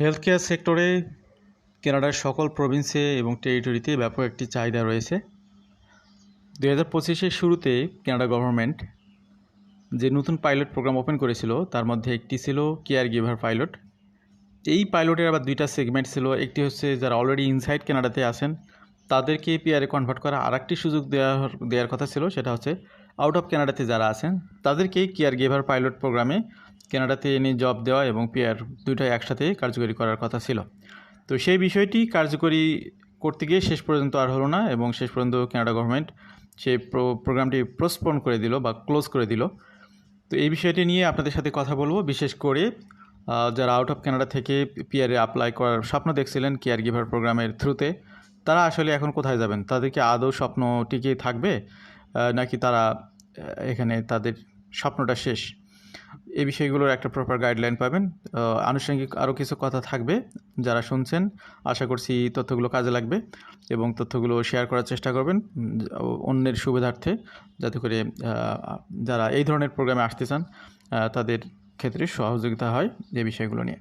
Health care সেক্টরে কানাডার সকল প্রভিন্সে এবং টেরিটরিতে ব্যাপক একটি চাহিদা রয়েছে। দু হাজার পঁচিশের শুরুতে কানাডা গভর্নমেন্ট যে নতুন পাইলট প্রোগ্রাম ওপেন করেছিল, তার মধ্যে একটি ছিল কেয়ার গিভার পাইলট এই পাইলটের আবার দুইটা সেগমেন্ট ছিল। একটি হচ্ছে যারা অলরেডি ইনসাইড কানাডাতে আছেন, তাদেরকে পিআরে কনভার্ট করা। আর একটি সুযোগ দেওয়ার দেওয়ার কথা ছিল, সেটা হচ্ছে আউট অফ কানাডাতে যারা আছেন, তাদেরকে কেয়ার গিভার পাইলট প্রোগ্রামে কানাডাতে এনে জব দেওয়া এবং পিয়ার দুইটাই একসাথে কার্যকরী করার কথা ছিল। তো সেই বিষয়টি কার্যকরী করতে গিয়ে শেষ পর্যন্ত আর হলো না এবং শেষ পর্যন্ত কানাডা গভর্নমেন্ট সেই প্রোগ্রামটি প্রোস্পন করে দিল বা ক্লোজ করে দিল। তো এই বিষয়টি নিয়ে আপনাদের সাথে কথা বলব। বিশেষ করে যারা আউট অফ কানাডা থেকে পিয়ারে অ্যাপ্লাই করার স্বপ্ন দেখছিলেন কেয়ার গিভার প্রোগ্রামের থ্রুতে তারা আসলে এখন কোথায় যাবেন? তাদেরকে আদৌ স্বপ্ন টিকে থাকবে? নাকি তারা এখানে তাদের স্বপ্নটা শেষ? এই বিষয়গুলোর একটা প্রপার গাইডলাইন পাবেন। আনুষঙ্গিক আরও কিছু কথা থাকবে যারা শুনছেন। আশা করছি তথ্যগুলো কাজে লাগবে এবং তথ্যগুলো শেয়ার করার চেষ্টা করবেন অন্যের সুবিধার্থে যাতে করে যারা এই ধরনের প্রোগ্রামে আসতে চান তাদের ক্ষেত্রে সহযোগিতা হয় এই বিষয়গুলো নিয়ে।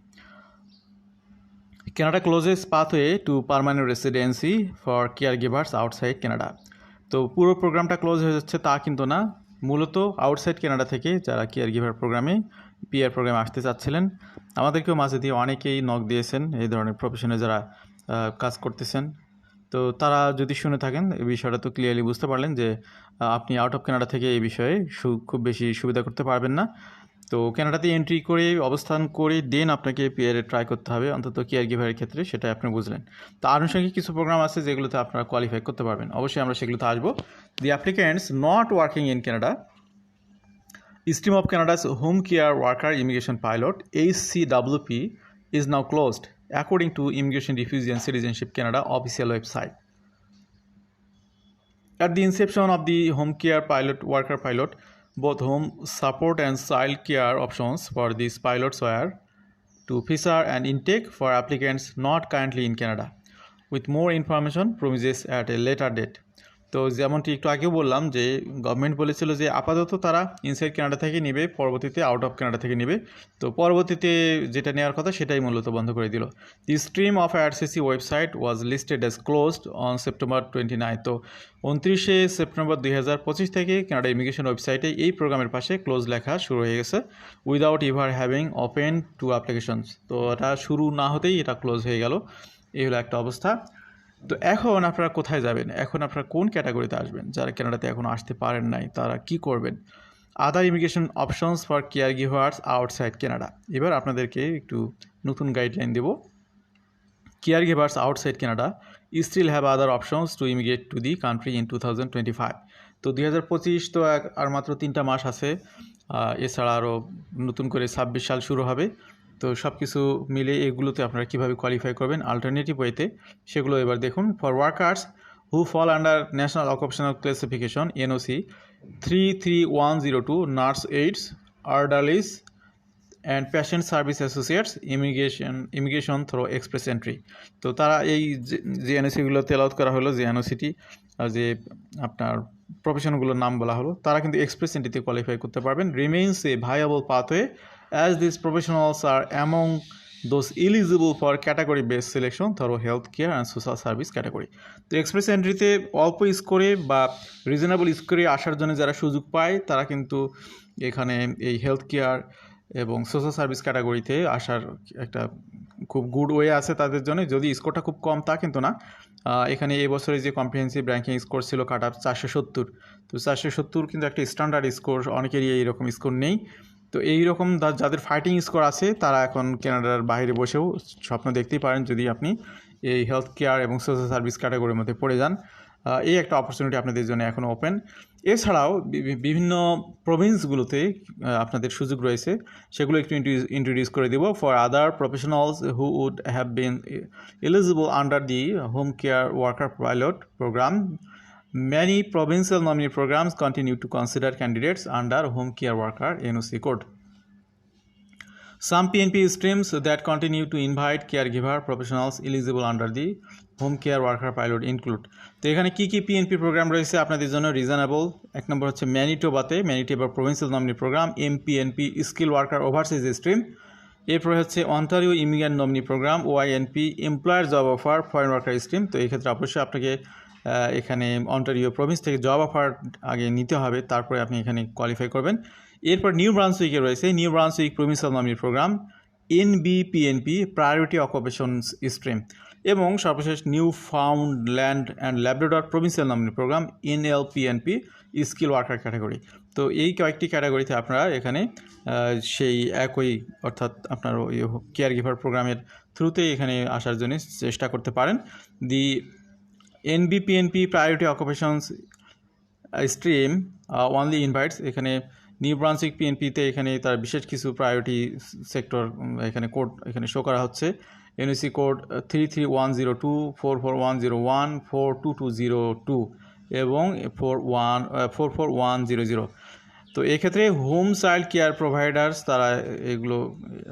Canada closes pathway to permanent residency for caregivers outside Canada তো পুরো প্রোগ্রামটা ক্লোজ হয়ে যাচ্ছে তা কিন্তু না। মূলত আউটসাইড কেনাডা থেকে যারা কেয়ার গিভার প্রোগ্রামে পিআর প্রোগ্রামে আসতে চাচ্ছিলেন, আমাদেরকেও মাঝে দিয়ে অনেকেই নক দিয়েছেন এই ধরনের প্রফেশনে যারা কাজ করতেছেন। তো তারা যদি শুনে থাকেন, এই বিষয়টা তো ক্লিয়ারলি বুঝতে পারলেন যে আপনি আউট অফ কেনাডা থেকে এই বিষয়ে খুব বেশি সুবিধা করতে পারবেন না। তো ক্যানাডাতে এন্ট্রি করে, অবস্থান করে দেন আপনাকে পিয়ারে ট্রাই করতে হবে। অন্তত কেয়ার গিভারের ক্ষেত্রে সেটাই আপনি বুঝলেন। তো আনুষঙ্গিক কিছু প্রোগ্রাম আছে যেগুলোতে আপনারা কোয়ালিফাই করতে পারবেন। অবশ্যই আমরা সেগুলোতে আসব। The applicants not working in Canada stream of Canada's home care worker immigration pilot H C W P is now closed according to immigration refugee and citizenship Canada official website at the inception of the home care pilot worker pilot both home support and child care options for these pilots were to feature and intake for applicants not currently in Canada, with more information promises at a later date. তো যেমনটি একটু আগেও বললাম যে government বলেছিল যে, আপাতত তারা ইনসাইড কানাডা থেকে নেবে, পরবর্তীতে আউট অফ কানাডা থেকে নেবে। তো পরবর্তীতে যেটা নেওয়ার কথা, সেটাই মূলত বন্ধ করে দিল। The stream of RCC website was listed as closed on September twenty nine তো উনত্রিশে সেপ্টেম্বর দুই থেকে কানাডা ইমিগ্রেশন ওয়েবসাইটে এই প্রোগ্রামের পাশে ক্লোজ লেখা শুরু হয়ে গেছে without ever having open to applications তো এটা শুরু না হতেই এটা ক্লোজ হয়ে গেল। এই হলো একটা অবস্থা। তো এখন আপনারা কোথায় যাবেন? এখন আপনারা কোন ক্যাটাগরিতে আসবেন? যারা কানাডাতে এখনও আসতে পারেন নাই, তারা কি করবেন? Other immigration options for caregivers outside Canada এবার আপনাদেরকে একটু নতুন গাইডলাইন দেবো। Caregivers outside Canada still have other options to immigrate to the country in two thousand twenty five তো দুই হাজার পঁচিশ তো আর মাত্র তিনটা মাস আছে। এছাড়া আরও নতুন করে ছাব্বিশ সাল শুরু হবে। তো সব কিছু মিলে এগুলোতে আপনারা কীভাবে কোয়ালিফাই করবেন? আলটারনেটিভ ওয়েতে সেগুলো এবার দেখুন। For workers who fall under national occupational classification NOC three three one zero two nurse aides orderlies and patient service associates immigration immigration through express entry তো তারা এই যে- এনওসিগুলো তেল আউট করা হলো, যে এনওসিটি যে আপনার প্রফেশনগুলোর নাম বলা হলো, তারা কিন্তু এক্সপ্রেস এন্ট্রিতে কোয়ালিফাই করতে পারবেন। Remains a viable pathway as this professionals are among those eligible for category base selection ধরো health care and social service category তো এক্সপ্রেস এন্ট্রিতে অল্প স্কোরে বা রিজনেবল স্কোরে আসার জন্য যারা সুযোগ পায়, তারা কিন্তু এখানে এই হেলথ কেয়ার এবং সোশ্যাল সার্ভিস ক্যাটাগরিতে আসার একটা খুব গুড ওয়ে আছে তাদের জন্য। যদি স্কোরটা খুব কম, তা কিন্তু না। এখানে এই বছরে যে কম্প্রিহেন্সিভ র্যাঙ্কিং স্কোর ছিল কাট আপ চারশো সত্তর। তো চারশো সত্তর কিন্তু একটা স্ট্যান্ডার্ড স্কোর অনেকেরই এইরকম স্কোর নেই। তো এই রকম যাদের ফাইটিং স্কোর আছে, তারা এখন কানাডার বাইরে বসেও স্বপ্ন দেখতেই পারেন যদি আপনি এই হেলথ কেয়ার এবং সোশ্যাল সার্ভিস ক্যাটাগরির মধ্যে পড়ে যান। এই একটা অপরচুনিটি আপনাদের জন্য এখনও ওপেন এছাড়াও বিভিন্ন প্রভিন্সগুলোতে আপনাদের সুযোগ রয়েছে। সেগুলো একটু ইন্ট্রোডিউস করে দিব। For other professionals who would have been eligible under the home care worker pilot program Many provincial nominee programs continue to consider candidates under home care worker NOC code. Some PNP streams that continue to invite caregiver professionals eligible under the home care worker pilot include তো এখানে কি কি PNP programme রয়েছে আপনাদের জন্য reasonable এক নম্বর হচ্ছে ম্যানিটোবাতে Manitoba provincial nominee program MPNP skill worker overseas stream এরপরে হচ্ছে Ontario immigrant nominee program OINP employer job offer foreign worker scheme তো এই ক্ষেত্রে অবশ্যই আপনাকে এখানে অন্টারিও প্রভিন্স থেকে জব অফার আগে নিতে হবে, তারপরে আপনি এখানে কোয়ালিফাই করবেন। এরপর নিউ ব্রান্সউইকে রয়েছে, New Brunswick provincial nominee program, NBPNP, priority occupations stream, এবং সর্বশেষ Newfoundland and Labrador provincial nominee program, NLPNP, skill worker category. তো এই কয়েকটি ক্যাটাগরিতে আপনারা এখানে সেই একই অর্থাৎ আপনার ওই কেয়ার গিভার প্রোগ্রামের থ্রুতেই এখানে আসার জন্য চেষ্টা করতে পারেন। The NBPNP priority occupations stream only invites এখানে নিউ ব্রান্সিক পিএনপিতে এখানে তার বিশেষ কিছু প্রায়োরিটি সেক্টর এখানে কোড এখানে শো করা হচ্ছে। NAC code three three one zero two four four one zero one four two two zero two এবং four one four four one zero zero তো এক্ষেত্রে হোম চাইল্ড কেয়ার প্রোভাইডার্স তারা এগুলো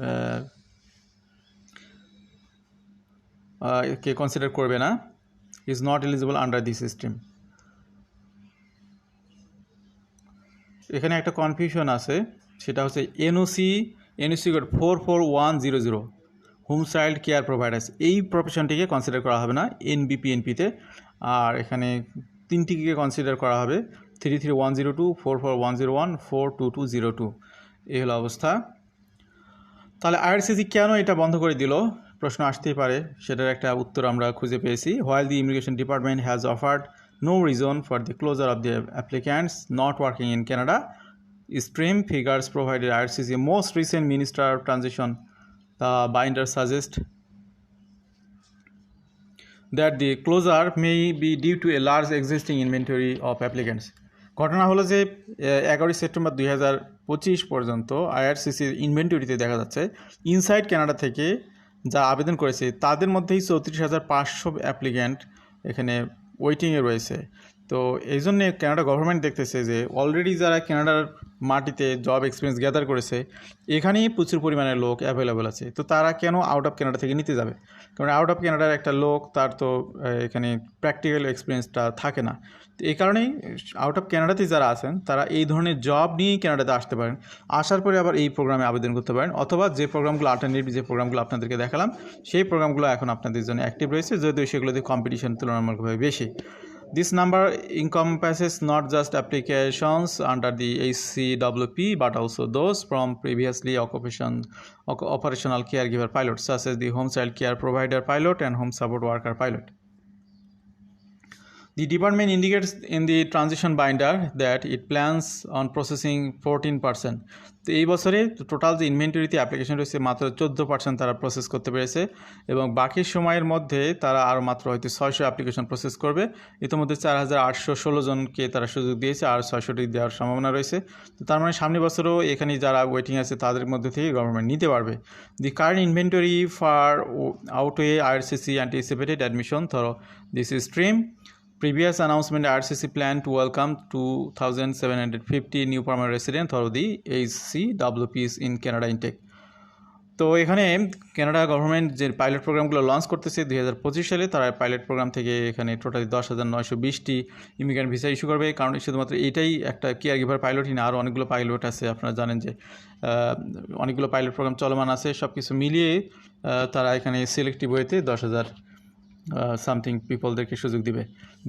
আহ, আহ, কে consider করবে না। Is not eligible under this system এখানে একটা confusion আছে, সেটা হচ্ছে NOC NOC code four four one zero zero home child care providers এই প্রফেশনটিকে কনসিডার করা হবে না এনবিপিএনপিতে আর এখানে তিনটিকে কনসিডার করা হবে three three one zero two four four one zero one four two two zero two এই হলো অবস্থা। তাহলে আইআরসিসি কেন এটা বন্ধ করে দিল? প্রশ্ন আসতেই পারে, সেটার একটা উত্তর আমরা খুঁজে পেয়েছি। While the immigration department has offered no reason for the closure of the applicants not working in Canada stream figures provided IRCC most recent minister transition, the binder suggests that the closure may be due to a large existing inventory of applicants. ঘটনা হলো যে এগারোই September দুই হাজার পঁচিশ পর্যন্ত আইআরসিসির ইনভেন্টরিতে দেখা যাচ্ছে ইনসাইড কানাডা থেকে যা আবেদন করেছে তাদের মধ্যেই চৌত্রিশ হাজার পাঁচশো অ্যাপ্লিক্যান্ট এখানে ওয়েটিংয়ে রয়েছে। তো এই জন্যে কানাডা গভর্নমেন্ট দেখতেছে যে অলরেডি যারা কানাডার মাটিতে জব এক্সপিরিয়েন্স গ্যাদার করেছে, এখানেই প্রচুর পরিমাণে লোক অ্যাভেলেবল আছে। তো তারা কেন আউট অফ কানাডা থেকে নিতে যাবে? কারণ আউট অফ কানাডার একটা লোক, তার তো এখানে প্র্যাকটিক্যাল এক্সপিরিয়েন্সটা থাকে না। তো এই কারণেই আউট অফ কানাডাতে যারা আছেন, তারা এই ধরনের জব নিয়েই কানাডাতে আসতে পারেন। আসার পরে আবার এই প্রোগ্রামে আবেদন করতে পারেন। অথবা যে প্রোগ্রামগুলো আল্টারনেটিভ যে প্রোগ্রামগুলো আপনাদেরকে দেখালাম, সেই প্রোগ্রামগুলো এখন আপনাদের জন্য অ্যাক্টিভ রয়েছে, যদিও সেগুলোতে কম্পিটিশন তুলনামূলকভাবে বেশি। This number encompasses not just applications under the HCWP but also those from previously occupation, oc- operational caregiver pilots such as the home child care provider pilot and home support worker pilot. The department indicates in the transition binder that it plans on processing 14%. তো এই বছরে total যে ইনভেন্টরিতে application রয়েছে, মাত্র চোদ্দ percent তারা process করতে পেরেছে এবং বাকি সময়ের মধ্যে তারা আরও মাত্র হয়তো ছয়শো অ্যাপ্লিকেশন প্রসেস করবে। ইতিমধ্যে চার হাজার আটশো ষোলো জনকে তারা সুযোগ দিয়েছে, আর ছয়শোটি দেওয়ার সম্ভাবনা রয়েছে। তো তার মানে সামনের বছরও এখানে যারা ওয়েটিং আছে, তাদের মধ্যে থেকে গভর্নমেন্ট নিতে পারবে। The current inventory for outweigh IRCC anticipated admission ধরো this stream Previous announcement RCC plan to welcome 2,750 new permanent residents through the HCWPs in Canada intake. তো এখানে কানাডা গভর্নমেন্ট যে পাইলট প্রোগ্রামগুলো লঞ্চ করতেছে দুই হাজার পঁচিশ সালে তারা পাইলট প্রোগ্রাম থেকে এখানে টোটালি দশ হাজার নয়শো বিশটি ইমিগ্রেন্ট ভিসা ইস্যু করবে। কারণ শুধুমাত্র এটাই একটা কেয়ার গিভার পাইলটই না আরও অনেকগুলো পাইলট আছে। আপনারা জানেন যে অনেকগুলো পাইলট প্রোগ্রাম চলমান আছে। সব কিছু মিলিয়ে তারা এখানে সিলেক্টিভ ওয়েতে দশ হাজার সামথিং পিপলদেরকে সুযোগ দিবে।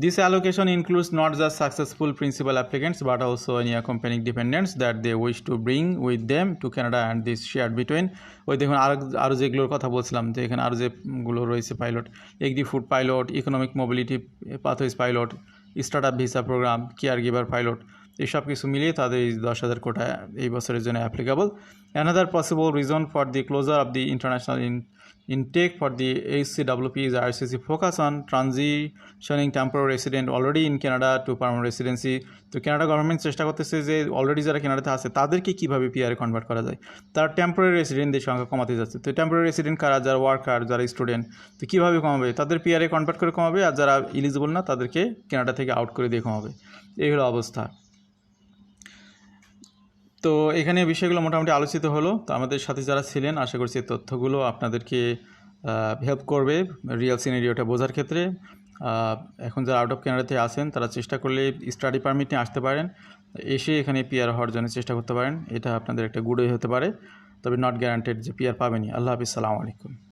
This allocation includes not just successful principal applicants but also any accompanying dependents that they wish to bring with them to Canada and this share between ওই দেখুন আরও আরও যেগুলোর কথা বলছিলাম, যে এখানে আরও যেগুলো রয়েছে pilot agri food pilot economic mobility pathways pilot start up visa program caregiver pilot এই সব কিছু মিলিয়ে তাদের এই দশ হাজার কোটা এই বছরের জন্য applicable another possible reason for the closure of the international in intake for the HCWP is RCC focus on transitioning temporary resident already in Canada to permanent residency. তো কানাডা গভর্নমেন্ট চেষ্টা করতেছে যে অলরেডি যারা কানাডাতে আছে, তাদেরকে কীভাবে পিআরে convert করা যায়? তার টেম্পোরারি রেসিডেন্টদের সংখ্যা কমাতে যাচ্ছে। তো টেম্পোরারি রেসিডেন্ট কারা, যারা ওয়ার্কার যারা স্টুডেন্ট তো কীভাবে কমাবে? তাদের পিআরে কনভার্ট করে কমাবে, আর যারা ইলিজিবল না, তাদেরকে কানাডা থেকে আউট করে দিয়ে কমাবে। এই হলো অবস্থা। তো এখানে বিষয়গুলো মোটামুটি আলোচিত হলো। তো আমাদের সাথে যারা ছিলেন, আশা করছি তথ্যগুলো আপনাদেরকে হেল্প করবে রিয়েল সিনারিওটা বোঝার ক্ষেত্রে। এখন যারা আউট অফ ক্যানাডাতে আছেন, তারা চেষ্টা করলে স্টাডি পারমিট নিয়ে আসতে পারেন। এসে এখানে পিয়ার হওয়ার জন্য চেষ্টা করতে পারেন। এটা আপনাদের একটা গুডই হতে পারে। তবে নট গ্যারান্টেড যে পিয়ার পাবেনি আল্লাহ হাফিজ, সালামু আলাইকুম।